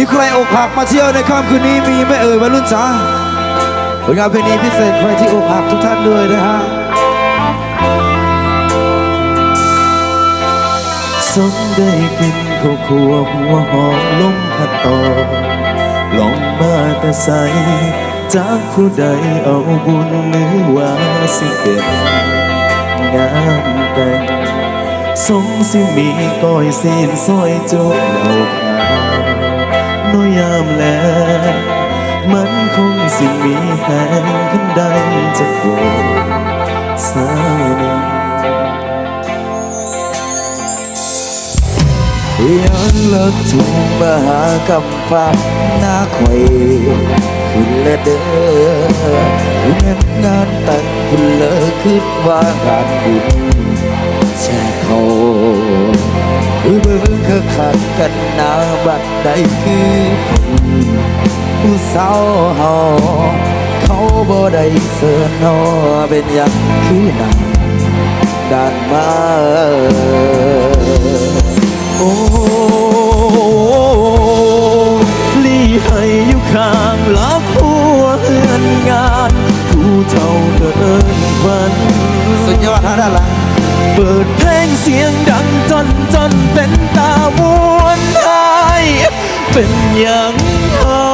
มีใครอกหักมาเที่ยวในค่ำคืนนี้มีไหม่เอ่ยวัยรุ่นจ้าผลงานเพลงนี้พิเศษใครที่อกหักทุกท่านด้วยนะฮะสมได้เป็นข้าวคั่วหัวหอมลมพัดต่อลองมาแต่ใสจากผู้ใดเอาบุญหรือว่าสิเป็นงานแต่งสมสิมีก้อยเส้นซอยจ๊กเหล่าขาว แล มันคงสิมีแหงขึ้นได้จะโกรธสาวหนึ่งย้อนรถทุ่งมาหากับฟ้าหน้าคอยคุณละเด้อเงินงานแต่งคุณเลอคิดว่างานบุญแช่เขาเบิ่งคือขัดกันหน้าบัดใดคือผู้ ผู้สาวเฮาเขาบ่ได้เสิร์นอเป็นอย่างคือหนาด้านมาโอ้ลีให้อยู่ข้างลักหัวเฮือนงานผู้เท่าเดินวันสุดยอดฮะด้านหลังเปิดเพลงเสียงดังจนจนเป็นตาวนไห้เป็นอย่างเขา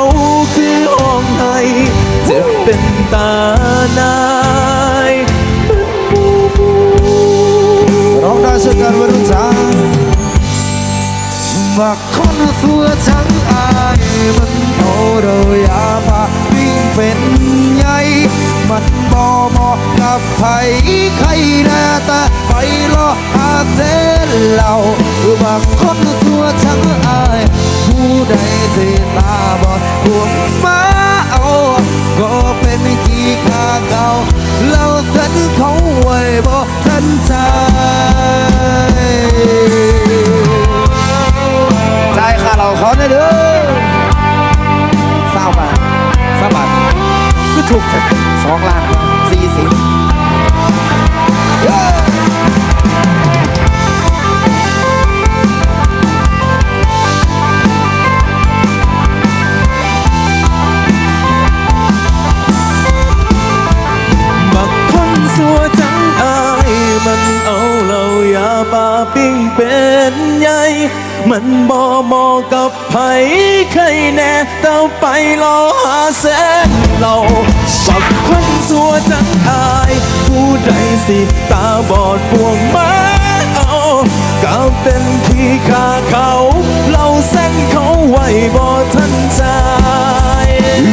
ว่าคนสัวทั้งอายมันเอาเราอยามาวิ่งเป็นใหญ่มันบ่เหมาะกับไผใครแน่แต่ไปรอหาเส้นเหล่าว่าคนสัวทั้งอายผู้ใดสิตาบอดพวกมาเอาก็เป็นขี้ข้าเก่าเราส้นเขาไว้บ่ายค่าเราเขาเนี่ยเด้อเศร้าบาทเศร้าบาทก็ถูกสองล้านสี่สิบบักคนสัวจังอายมันเอาเรายาปาปิ้งเป็นใหญ่ มันบ่เหมาะกับไผใครแน่เต้าไปรอหาแสนเราบักคนสัวจังอาย ผู้ใดสิตาบอดพวงมาเอาก็เป็นที่ข้าเขา เราเส้นเขาไว้บ่ทันใจ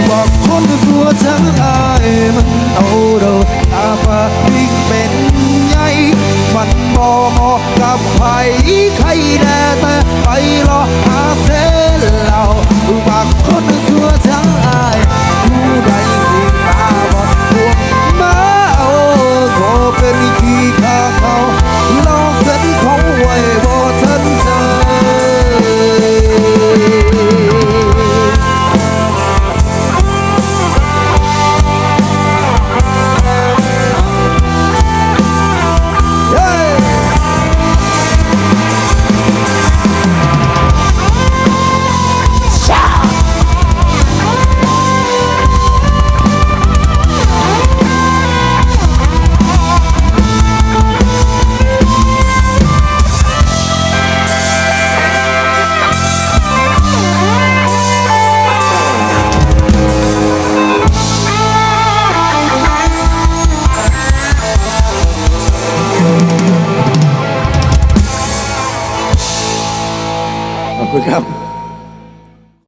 บอกคนสัวทั้งอายมันเอาเราตาปาวิ่งเป็นใหญ่มันบ่เหมาะกับไผ คุณครับ